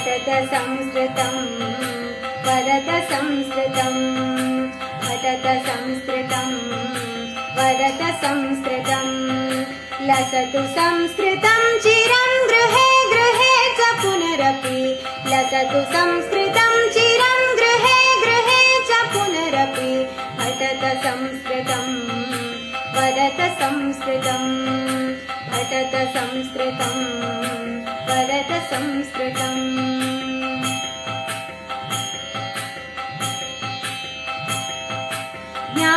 पठत संस्कृतम् वदत संस्कृतम् पठत संस्कृतम् वदत संस्कृतम् लसतु संस्कृतं चिरं गृहे गृहे च पुनरपि। लसतु संस्कृतं चिरं गृहे गृहे च पुनरपि। पठत संस्कृतम् वदत संस्कृतम्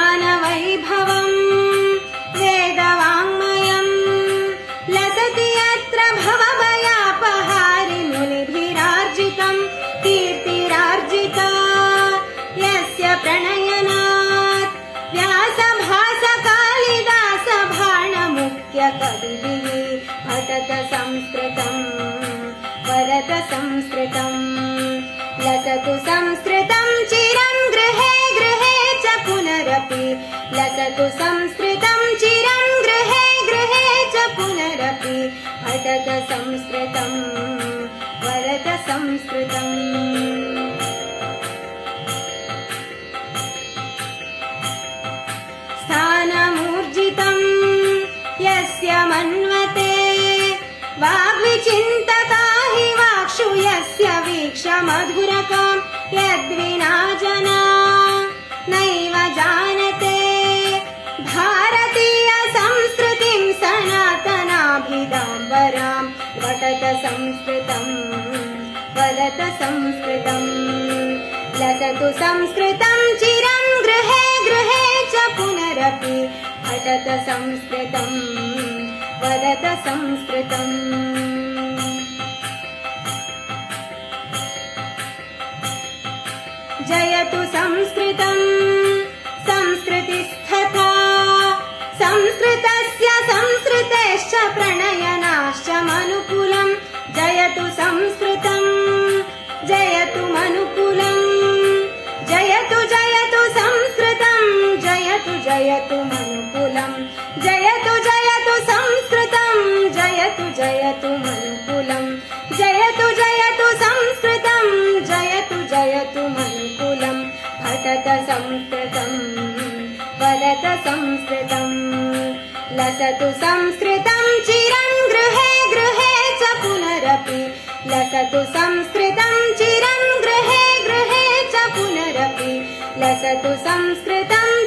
ज्ञानवैभवम् वेदवाङ्मयम् लसति यत्र भवभयापहारि पठत संस्कृतम् वदत संस्कृतम्। लसतु संस्कृतं चिरं गृहे गृहे च पुनरपि। लसतु संस्कृतं चिरं गृहे गृहे च पुनरपि। पठत संस्कृतम् वदत संस्कृतम् यस्य वीक्ष मधुरकाम् यद्विना जना नैव जानते। भारतीय संस्कृतिं सनातनाभिदाम्बराम् वदत संस्कृतम् वदत संस्कृतम् लसतु संस्कृतं चिरं गृहे गृहे च पुनरपि पठत संस्कृतम् वदत संस्कृतम् संस्कृतिस्तथा संस्कृतस्य संस्कृतेश्च प्रणयनाश्च मनुकुलम् जयतु संस्कृतम् जयतु मनुकुलम् जयतु जयतु संस्कृतम् जयतु जयतु मनुकुलम् जयतु जयतु संस्कृतम् जयतु जयतु मनुकुलम् जयतु जयतु संस्कृतम् जयतु जयतु मनुकुलम् पठत संस्कृतम् वदत संस्कृतम्। लसतु संस्कृतं चिरं गृहे गृहे च पुनरपि। लसतु संस्कृतं चिरं गृहे गृहे च पुनरपि। लसतु संस्कृतं